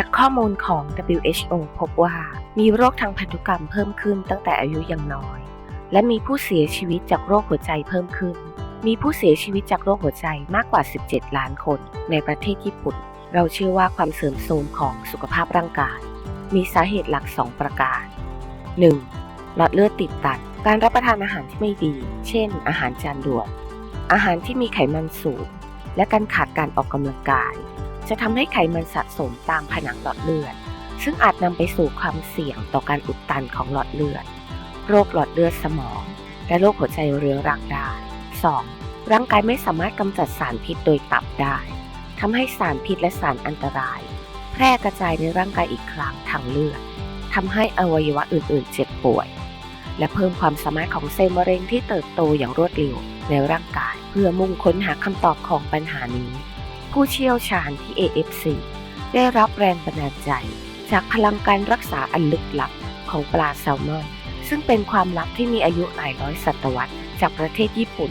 จากข้อมูลของ WHO พบว่ามีโรคทางพันธุกรรมเพิ่มขึ้นตั้งแต่อายุยังน้อย และมีผู้เสียชีวิตจากโรคหัวใจเพิ่มขึ้น มีผู้เสียชีวิตจากโรคหัวใจมากกว่า 17 ล้านคน ในประเทศญี่ปุ่น เราเชื่อว่าความเสื่อมโทรมของสุขภาพร่างกาย มีสาเหตุหลัก 2 ประการ 1. หลอดเลือดติดตัน การรับประทานอาหารที่ไม่ดี เช่น อาหารจานด่วน อาหารที่มีไขมันสูง และการขาดการออกกำลังกาย จะทำให้ไขมันสะสมตามผนังหลอดเลือด ซึ่งอาจนำไปสู่ความเสี่ยงต่อการอุดตันของหลอดเลือด โรคหลอดเลือดสมอง และโรคหัวใจเรื้อรังได้ 2. ร่างกายไม่สามารถกำจัดสารพิษโดยตับได้ทำให้สารพิษและสารอันตราย แพร่กระจายในร่างกายอีกครั้งทางเลือดทำให้อวัยวะอื่น ๆ เจ็บป่วย และเพิ่มความสามารถของเซลล์มะเร็งที่เติบโตอย่างรวดเร็วในร่างกาย เพื่อมุ่งค้นหาคำตอบของปัญหานี้ ผู้เชี่ยวชาญที่ AFC ได้รับแรงบันดาลใจ จากพลังการรักษาอันลึกลับของปลาแซลมอน ซึ่งเป็นความลับที่มีอายุหลายร้อยศตวรรษจากประเทศญี่ปุ่น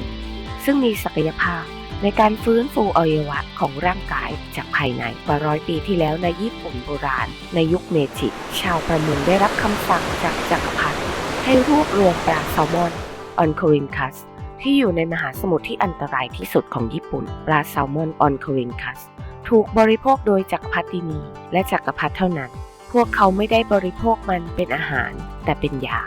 ซึ่งมีศักยภาพในการฟื้นฟูอวัยวะของร่างกายจากภายในกว่าร้อยปีที่แล้วในญี่ปุ่นโบราณ ในยุคเมจิ ชาวประมงได้รับคำสั่งจากจักรพรรดิให้รวบรวมปลาแซลมอนออนโครินคัส ที่อยู่ในมหาสมุทรที่อันตรายที่สุดของญี่ปุ่น ปลาแซลมอนออนโครินคัส ถูกบริโภคโดยจักรพรรดินี และจักรพรรดิเท่านั้น พวกเขาไม่ได้บริโภคมันเป็นอาหาร แต่เป็นยา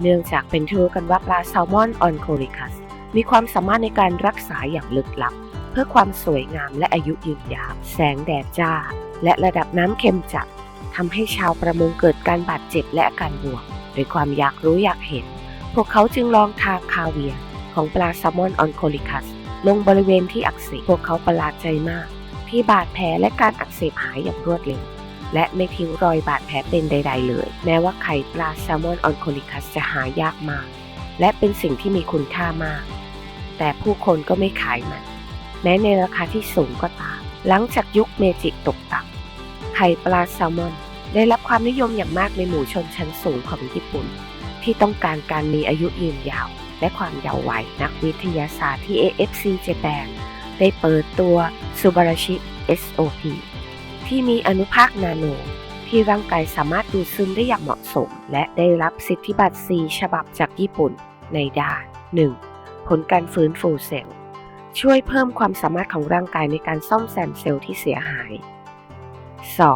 เนื่องจากเป็นที่รู้กันว่าปลาแซลมอนออนโคริคัส มีความสามารถในการรักษาอย่างลึกลับ เพื่อความสวยงามและอายุยืนยาว แสงแดดจ้า และระดับน้ำเค็มจัดทำให้ชาวประมงเกิดการบาดเจ็บและอาการบวมโดยความอยากรู้อยากเห็น พวกเขาจึงลองทาคาเวียของปลาแซลมอนออนโคริคัส ลงบริเวณที่อักเสบพวกเขาประหลาดใจมาก ที่บาดแผลและการอักเสบหายอย่างรวดเร็ว และไม่ทิ้งรอยบาดแผลเป็นใด ๆ เลย แม้ว่าไข่ปลาแซลมอนออนโคลิคัสจะหายากมาก และเป็นสิ่งที่มีคุณค่ามาก แต่ผู้คนก็ไม่ขายมัน แม้ในราคาที่สูงก็ตาม หลังจากยุคเมจิตกต่ำไข่ปลาแซลมอนได้รับความนิยมอย่างมากในหมู่ชนชั้นสูงของญี่ปุ่น ที่ต้องการการมีอายุยืนยาว และความเยาว์วัยนักวิทยาศาสตร์ที่ AFC Japan ได้เปิดตัวซูบาราชิ SOP ที่มีอนุภาคนาโน ที่ร่างกายสามารถดูดซึมได้อย่างเหมาะสม และได้รับสิทธิบัตร 4 ฉบับจากญี่ปุ่น ในด้าน 1. ผลการฟื้นฟูเซลล์ ช่วยเพิ่มความสามารถของร่างกายในการซ่อมแซมเซลล์ที่เสียหาย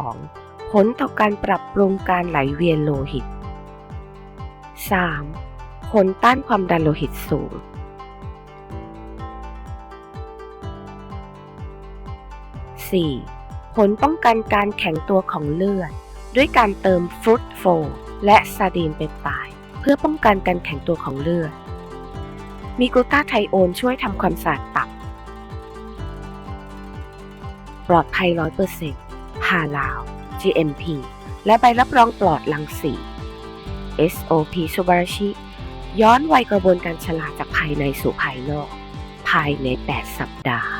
2. ผลต่อการปรับปรุงการไหลเวียนโลหิต 3. ผลต้านความดันโลหิตสูง 4. ผลป้องกันการแข็งตัวของเลือด ด้วยการเติมฟรุตโฟและซาดีนเปปไตด์เพื่อป้องกันการแข็งตัวของเลือด มีกลูตาไทโอนช่วยทำความสะอาดตับ ปลอดภัย 100%ฮาลาว GMP และใบรับรองปลอดรังสี SOP ซูบาราชิ ย้อนวัยกระบวนการฉลาดจากภายในสู่ภายนอก ภายใน 8 สัปดาห์